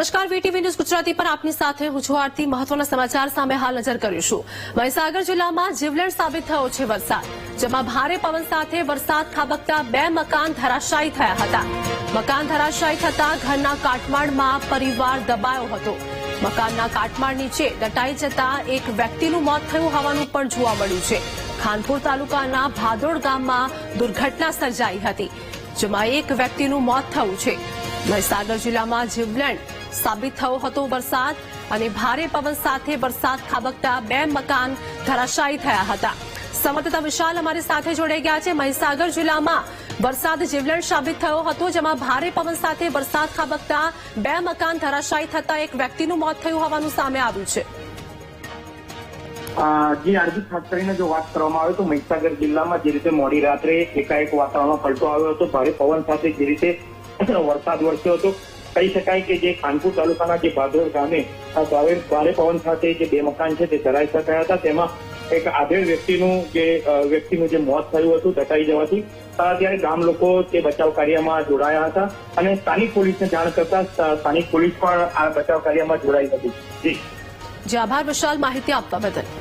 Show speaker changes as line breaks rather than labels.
નમસ્કાર VTV news Gujarati પર આપની સાથે હું છું આરતી. મહત્વના સમાચાર સામે હાલ નજર કરીશું. મહીસાગર જિલ્લામાં જીવલેણ સાબિત થયો છે વરસાદ, જેમાં ભારે પવન સાથે વરસાદ ખાબકતા બે મકાન ધરાશાયી થયા હતા. મકાન ધરાશાયી થતા ઘરના કાટમાળમાં પરિવાર દબાયો હતો. મકાનના કાટમાળ નીચે દટાઈ જતા એક વ્યક્તિનું મોત થયું હોવાનું પણ જોવા મળ્યું છે. ખાનપુર તાલુકાના ભાદોડ ગામમાં દુર્ઘટના સર્જાઈ હતી, જેમાં એક વ્યક્તિનું મોત થયું છે. મહીસાગર જિલ્લામાં જીવલેણ સાબિત થયો હતો વરસાદ અને ભારે પવન સાથે વરસાદ ખાબકતા બે મકાન ધરાશાયી થયા હતા. સંવાદદાતા વિશાલ અમારી સાથે જોડાઈ ગયા છે. મહીસાગર જિલ્લામાં વરસાદ જીવલેણ સાબિત થયો હતો, જેમાં ભારે પવન સાથે વરસાદ ખાબકતા બે મકાન ધરાશાયી થતા એક વ્યક્તિનું મોત થયું હોવાનું સામે આવ્યું છે.
જી આરજી ખાસ જો વાત કરવામાં આવે તો મહીસાગર જિલ્લામાં જે રીતે મોડી રાત્રે એકાએક વાતાવરણમાં પલટો આવ્યો હતો, ભારે પવન સાથે જે રીતે વરસાદ વરસ્યો હતો કહી શકાય કે જે ખાનપુર તાલુકાના જે ભાદર ગામે ભારે પવન સાથે જે બે મકાન છે તે ધરાઈ શકાયા હતા તેમાં એક આધેડ વ્યક્તિનું જે વ્યક્તિનું જે મોત થયું હતું દટાઈ જવાથી ત્યારે ગામ લોકો તે બચાવ કાર્યમાં જોડાયા હતા અને સ્થાનિક પોલીસને જાણ કરતા સ્થાનિક પોલીસ પણ આ બચાવ કાર્યમાં જોડાઈ હતી જી
જે આભાર વિશાલ માહિતી આપવા બદલ